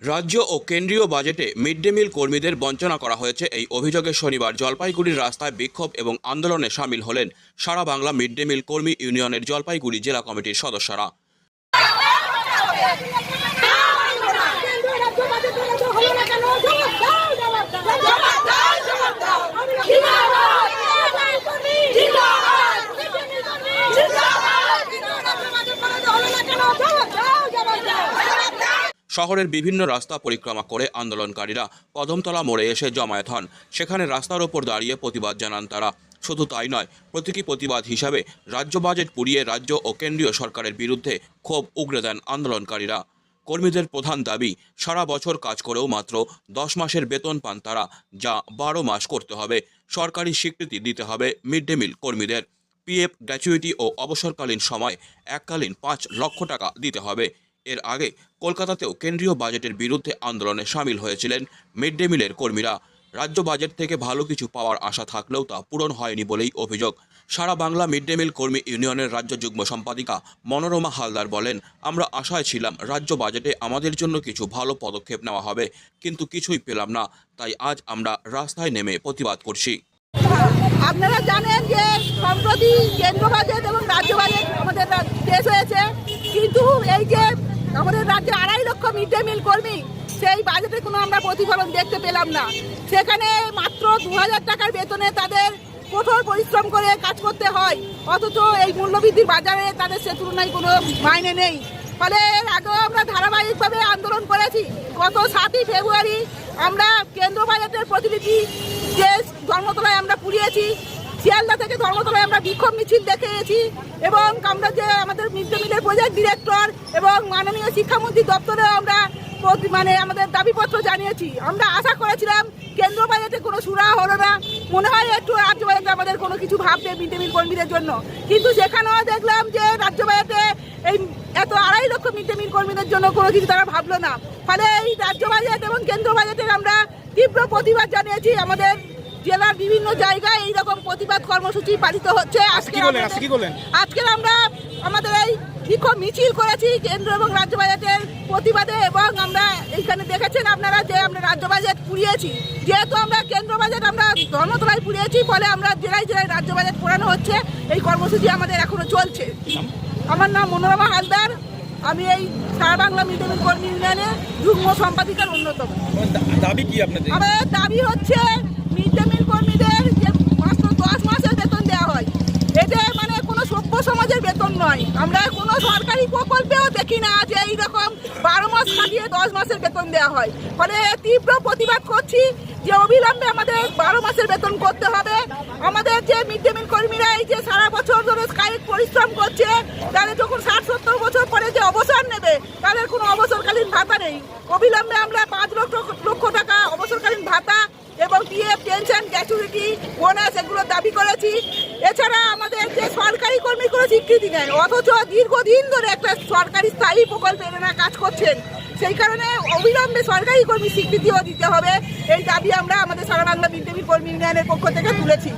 রাজ্য ও কেন্দ্রীয় বাজেটে মিড ডে মিল কর্মীদের বঞ্চনা করা হয়েছে। এই অভিযোগে শনিবার জলপাইগুড়ির রাস্তায় বিক্ষোভ এবং আন্দোলনে সামিল হলেন সারা বাংলা মিড ডে মিল কর্মী ইউনিয়নের জলপাইগুড়ি জেলা কমিটির সদস্যরা। শহরের বিভিন্ন রাস্তা পরিক্রমা করে আন্দোলনকারীরা কদমতলা মোড়ে এসে জমায়েত হন। সেখানে রাস্তার ওপর দাঁড়িয়ে প্রতিবাদ জানান তারা। শুধু তাই নয়, প্রতীকী প্রতিবাদ হিসাবে রাজ্য বাজেট পুড়িয়ে রাজ্য ও কেন্দ্রীয় সরকারের বিরুদ্ধে ক্ষোভ উগরে দেন আন্দোলনকারীরা। কর্মীদের প্রধান দাবি, সারা বছর কাজ করেও মাত্র দশ মাসের বেতন পান তারা, যা বারো মাস করতে হবে। সরকারি স্বীকৃতি দিতে হবে মিড ডে মিল কর্মীদের। পিএফ গ্র্যাচুইটি ও অবসরকালীন সময় এককালীন পাঁচ লক্ষ টাকা দিতে হবে। এর আগে কলকাতাতেও কেন্দ্রীয় বাজেটের বিরুদ্ধে আন্দোলনে সামিল হয়েছিলেন মিড ডে মিলের কর্মীরা। রাজ্য বাজেট থেকে ভালো কিছু পাওয়ার আশা থাকলেও তা পূরণ হয়নি বলেই অভিযোগ। সারা বাংলা মিড ডে মিল কর্মী ইউনিয়নের রাজ্য যুগ্ম সম্পাদিকা মনোরমা হালদার বলেন, আমরা আশায় ছিলাম রাজ্য বাজেটে আমাদের জন্য কিছু ভালো পদক্ষেপ নেওয়া হবে, কিন্তু কিছুই পেলাম না। তাই আজ আমরা রাস্তায় নেমে প্রতিবাদ করছি। আপনারা জানেন যে সম্প্রতি কেন্দ্র বাজেট এবং রাজ্য বাজেট আমাদের রা- শেষ হয়েছে কিন্তু এই যে আমাদের রাজ্যে আড়াই লক্ষ মিড ডে মিল কর্মী, সেই বাজেটে কোনো আমরা প্রতিফলন দেখতে পেলাম না। সেখানে মাত্র দু হাজার টাকার বেতনে তাদের কঠোর পরিশ্রম করে কাজ করতে হয়। অথচ এই মূল্যবৃদ্ধির বাজারে তাদের সে তুলনায় কোনো মাইনে নেই। ফলে এর আগেও আমরা ধারাবাহিকভাবে আন্দোলন করেছি। গত সাতই ফেব্রুয়ারি আমরা কেন্দ্র বাজেটের প্রতিনিধি যে ধর্মতলায় আমরা পুড়িয়েছি শিয়ালদা থেকে ধর্মতলায় আমরা বিক্ষোভ মিছিল দেখেছি এবং আমরা যে আমাদের মিড ডে মিলের প্রজেক্ট ডিরেক্টর এবং মাননীয় শিক্ষামন্ত্রী দপ্তরে আমরা মানে আমাদের দাবিপত্র জানিয়েছি। আমরা আশা করেছিলাম কেন্দ্র বাজেটে কোনো সুরা হলো না। মনে হয় একটু রাজ্য বাজেটে আমাদের কোনো কিছু ভাববে মিড ডে মিল কর্মীদের জন্য। কিন্তু সেখানেও দেখলাম যে রাজ্য বাজেটে এই এত আড়াই লক্ষ মিড ডে মিল কর্মীদের জন্য কোনো কিছু তারা ভাবলো না। ফলে এই রাজ্য বাজেট এবং কেন্দ্র বাজেটের আমরা তীব্র প্রতিবাদ জানিয়েছি আমাদের জেলার বিভিন্ন জায়গায় এইরকম প্রতিবাদ কর্মসূচি পালিত হচ্ছে। আজকে কি আজকে করলেন? আজকে আমরা আমাদের এই বিক্ষোভ মিছিল করেছি কেন্দ্র এবং রাজ্য বাজেটের প্রতিবাদে এবং আমরা এখানে দেখেছেন আপনারা যে আমরা রাজ্য বাজেট পুড়িয়েছি। যেহেতু আমরা কেন্দ্র বাজেট আমরা ধর্মতলায় পুড়িয়েছি ফলে আমরা জেলায় জেলায় রাজ্য বাজেট পোড়ানো হচ্ছে। এই কর্মসূচি আমাদের এখনও চলছে। আমার নাম মনোরমা হালদার। আমি এই সারা বাংলা মিড ডে মিল কর্মী ইউনিয়নের যুগ্ম সম্পাদিকার অন্যতম। দাবি কি আপনাদের? আমাদের দাবি হচ্ছে মিড ডে মিল কর্মীদের যে মাত্র দশ মাসের বেতন দেওয়া হয় এতে মানে কোনো সভ্য সমাজের বেতন নয়। আমরা কোনো সরকারি প্রকল্পেও দেখি না যে এইরকম বারো মাস খাটিয়ে দশ মাসের বেতন দেওয়া হয়। ফলে তীব্র প্রতিবাদ করছি যে অবিলম্বে আমাদের বারো মাসের বেতন করতে হবে। আমাদের যে মিড ডে মিল কর্মীরা এই যে সারা বছর ধরে কায়িক পরিশ্রম করছে, তাদের যখন ষাট সত্তর বছর পরে যে অবসর নেবে, তাদের কোনো অবসরকালীন ভাতা নেই। অবিলম্বে আমরা পাঁচ লক্ষ লক্ষ টাকা অবসরকালীন ভাতা এবং পিএফ পেনশন গ্র্যাচুইটি বোনাস এগুলো দাবি করেছি এছাড়া আমাদের যে সরকারি কর্মী কোনো স্বীকৃতি নেন অথচ দীর্ঘদিন ধরে একটা সরকারি স্থায়ী প্রকল্পে এনারা কাজ করছেন। সেই কারণে অবিলম্বে সরকারি কর্মী স্বীকৃতিও দিতে হবে। এই দাবি আমরা আমাদের সারা বাংলা বিদ্যাপী কর্মী ইউনিয়নের পক্ষ থেকে তুলেছি।